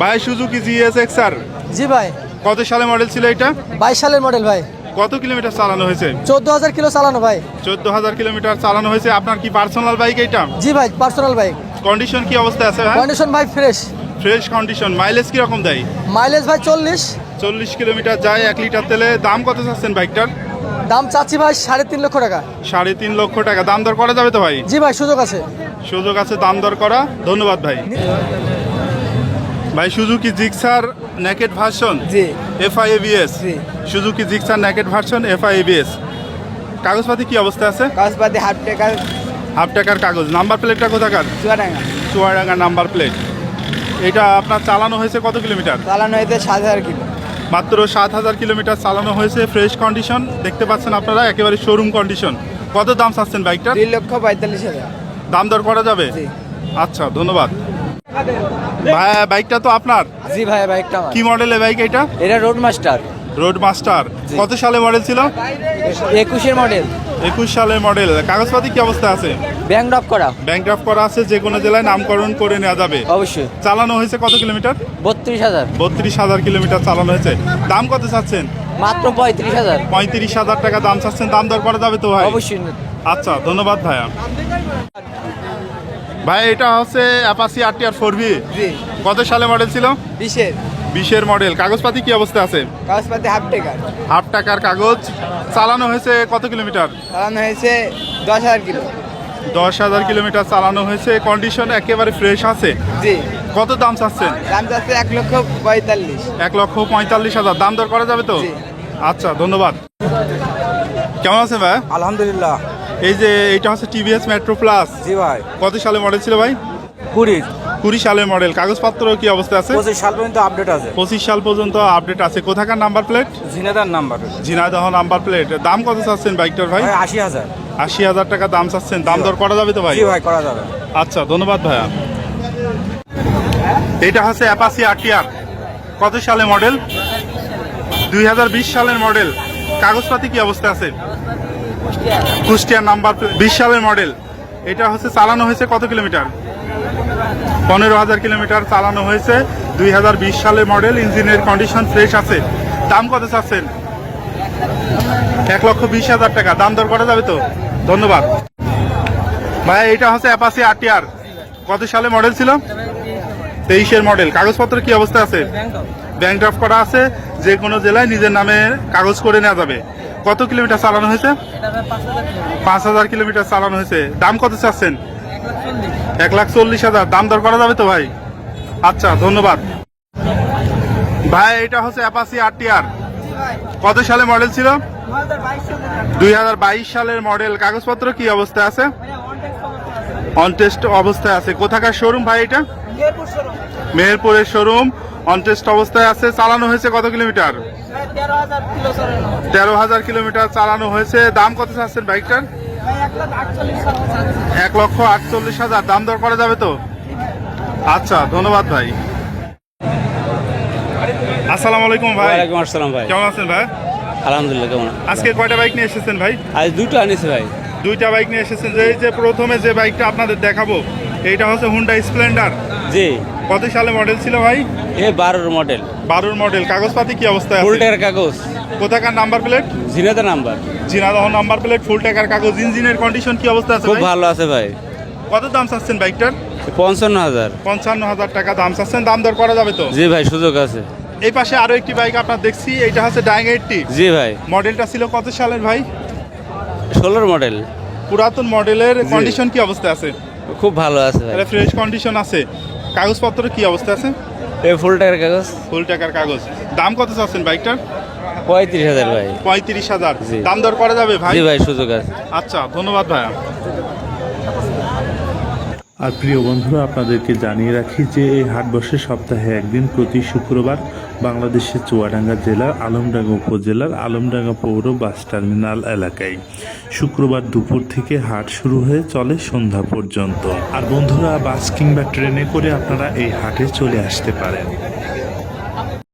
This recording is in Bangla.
ভাই সুজুকি জিএস এক্সআর জি ভাই। কত সালে মডেল ছিল এটা? বাইশ সালের মডেল ভাই। কত কিলোমিটার চালানো হয়েছে? চোদ্দ হাজার কিলো চালানো ভাই। চোদ্দ হাজার কিলোমিটার চালানো হয়েছে। আপনার কি পার্সোনাল বাইক এটা জি ভাই পার্সোনাল বাইক কন্ডিশন কি অবস্থায় আছে ভাই? কন্ডিশন ভাই ফ্রেশ ফ্রেশ কন্ডিশন মাইলেজ কীরকম দেয়? মাইলেজ ভাই চল্লিশ। চল্লিশ কিলোমিটার যায় এক লিটার তেলে। দাম কত চাচ্ছেন বাইকটার দাম চাচ্ছি ভাই সাড়ে তিন লক্ষ টাকা। সাড়ে তিন লক্ষ টাকা। দাম দর করা যাবে তো ভাই? জি ভাই সুযোগ আছে। সুযোগ আছে দাম দর করা। ধন্যবাদ ভাই। ভাই সুজুকি জিক্সার নেকেট ভার্সন জি। এফআই এবিএস জি। Suzuki Gixxer naked version FI ABS কাগজপাতি কি অবস্থা আছে? কাগজপাতি হাফ টাকা। হাফ টাকার কাগজ। নাম্বার প্লেটটা কোথাকার? চুয়াডাঙ্গা। চুয়াডাঙ্গা নাম্বার প্লেট এটা আপনার চালানো হয়েছে কত কিলোমিটার? চালানো হয়েছে সাত হাজার কিলো। মাত্র সাত হাজার কিলোমিটার চালানো হয়েছে ফ্রেশ কন্ডিশন দেখতে পাচ্ছেন আপনারা একেবারে শোরুম কন্ডিশন কত দাম চাচ্ছেন বাইকটার? দুই লক্ষ পঁয়তাল্লিশ হাজার। দাম দর করা যাবে। আচ্ছা ধন্যবাদ। বাইকটা তো আপনার? জি ভাই বাইকটা কি মডেলের বাইক এটা? এটা রোড মাস্টার রোড মাস্টার কত সালে মডেল ছিল? একুশের মডেল একুশ সালের মডেল কাগজপাতি কি অবস্থা আছে? ব্যাংক ড্রপ করা। ব্যাংক ড্রাফট করা আছে যে কোনো জেলায় নামকরণ করে নেওয়া যাবে। অবশ্যই। চালানো হয়েছে কত কিলোমিটার? বত্রিশ হাজার। বত্রিশ হাজার কিলোমিটার চালানো হয়েছে। দাম কত চাচ্ছেন? মাত্র পঁয়ত্রিশ হাজার। পঁয়ত্রিশ হাজার টাকা দাম চাচ্ছেন। দাম দর করা যাবে তো ভাই? অবশ্যই। আচ্ছা ধন্যবাদ ভাইয়া। ভাই এটা হচ্ছে অ্যাপাসি আর টি আর ফোর ভি জি। কত সালে মডেল ছিল? বিশের। বিশের মডেল কাগজপাতি কি অবস্থা আছে? কাগজপাতি হাফ টাকার। হাফ টাকার কাগজ। চালানো হয়েছে কত কিলোমিটার? চালানো হয়েছে দশ হাজার কিলো। দশ হাজার কিলোমিটার চালানো হয়েছে। কন্ডিশন একেবারে ফ্রেশ আছে। জি। কত দাম চাচ্ছেন? দাম যাচ্ছে এক লক্ষ পঁয়তাল্লিশ। এক লক্ষ পঁয়তাল্লিশ হাজার। দাম দর করা যাবে তো? আচ্ছা ধন্যবাদ। কেমন আছে ভাই? আলহামদুলিল্লাহ। এই যে এইটা হচ্ছে টিভিএস মেট্রো প্লাস জি ভাই। কত সালে মডেল ছিল ভাই? কুড়ি। কুড়ি সালের মডেল কাগজপত্র কি অবস্থা আছে? পঁচিশ সাল পর্যন্ত আপডেট আছে। পঁচিশ সাল পর্যন্ত আপডেট আছে। কোথাকার নাম্বার প্লেট ঝিনাদার নাম্বার ঝিনাইদহ নাম্বার প্লেট দাম কত চাচ্ছেন বাইকটার ভাই? আশি হাজার। আশি হাজার টাকা দাম চাচ্ছেন। দাম দর করা যাবে তো ভাই? ভাই করা যাবে। আচ্ছা ধন্যবাদ ভাইয়া। এটা হচ্ছে অ্যাপাসি আরটিআর কত সালে মডেল দুই হাজার বিশ সালের মডেল কাগজপাতি কি অবস্থা আছে? কুষ্টিয়ার নাম্বার বিশ সালের মডেল। এটা হচ্ছে চালানো হয়েছে কত কিলোমিটার? পনেরো হাজার কিলোমিটার চালানো হয়েছে। দুই সালের মডেল ইঞ্জিনের কন্ডিশন ফ্রেশ আছে। দাম কত চাচ্ছেন? এক লক্ষ বিশ হাজার টাকা। দাম দর করা যাবে তো? ধন্যবাদ। ভাই এটা হচ্ছে অ্যাপাসি আরটিআর। কত সালে মডেল ছিল? তেইশের মডেল। কাগজপত্র কি অবস্থা আছে? ব্যাংক ড্রাফট করা আছে। যে কোনো জেলায় নিজের নামে কাগজ করে নেওয়া যাবে। কত কিলোমিটার চালানো হয়েছে? পাঁচ হাজার কিলোমিটার চালানো হয়েছে। দাম কত চাচ্ছেন? এক লাখ চল্লিশ হাজার। দাম দর করা যাবে তো ভাই? আচ্ছা ধন্যবাদ। ভাই এটা হচ্ছে অ্যাপাসি আরটিআর কত সালে মডেল ছিল? দুই হাজার বাইশ সালের মডেল কাগজপত্র কি অবস্থায় আছে? অনটেস্ট অবস্থায় আছে। কোথাকার শোরুম ভাই এটা? মেহেরপুরের শোরুম অনটেস্ট অবস্থায় আছে। চালানো হয়েছে কত কিলোমিটার? তেরো হাজার কিলোমিটার চালানো হয়েছে। দাম কত চাচ্ছেন বাইকটার? এক লক্ষ আটচল্লিশ হাজার। দাম দর করা যাবে তো? আচ্ছা ধন্যবাদ ভাই। আসসালামু আলাইকুম ভাই। ওয়ালাইকুম আসসালাম ভাই। কেমন আছেন ভাই? আলহামদুলিল্লাহ কেমন আজকে কয়টা বাইক নিয়ে এসেছেন ভাই? আজ দুটো আনিছি ভাই। দুইটা বাইক নিয়ে এসেছেন। যে এই যে প্রথমে যে বাইকটা আপনাদের দেখাবো এইটা হচ্ছে হুন্ডা স্প্লেন্ডার জি। কত সালে মডেল ছিল ভাই? এ বারোর মডেল বারোর মডেল কাগজপাতি কি অবস্থায় ফুল টাকার কাগজ। কোথাকার নাম্বার প্লেট জিনাদা নাম্বার জিনাদহ নাম্বার প্লেট ফুল টাকার কাগজ ইঞ্জিনের কন্ডিশন কি অবস্থা আছে খুব ভালো আছে ভাই। কত দাম চাচ্ছেন বাইকটার? পঞ্চান্ন হাজার। পঞ্চান্ন হাজার টাকা দাম চাচ্ছেন। দাম দর করা যাবে তো? জি ভাই সুযোগ আছে। এই পাশে আরও একটি বাইক আপনার দেখছি এটা হচ্ছে ডাইং এইটটি জি ভাই। মডেলটা ছিল কত সালের ভাই? ষোলোর মডেল পুরাতন মডেলের কন্ডিশন কি অবস্থা আছে? খুব ভালো আছে ভাই। ফ্রেশ কন্ডিশন আছে। কাগজপত্র কি অবস্থা আছে? এই ফুল টাকার কাগজ। ফুল টাকার কাগজ। দাম কত চাচ্ছেন বাইকটার? পঁয়ত্রিশ হাজার ভাই। পঁয়ত্রিশ হাজার। দাম দর করা যাবে ভাই? ভাই সুযোগ আছে। আচ্ছা ধন্যবাদ ভাইয়া। আর প্রিয় বন্ধুরা, আপনাদেরকে জানিয়ে রাখি যে এই হাট বসে সপ্তাহে একদিন প্রতি শুক্রবার বাংলাদেশের চুয়াডাঙ্গা জেলার আলমডাঙ্গা উপজেলার আলমডাঙ্গা পৌর বাস টার্মিনাল এলাকায়। শুক্রবার দুপুর থেকে হাট শুরু হয়ে চলে সন্ধ্যা পর্যন্ত। আর বন্ধুরা, বাস কিংবা ট্রেনে করে আপনারা এই হাটে চলে আসতে পারেন।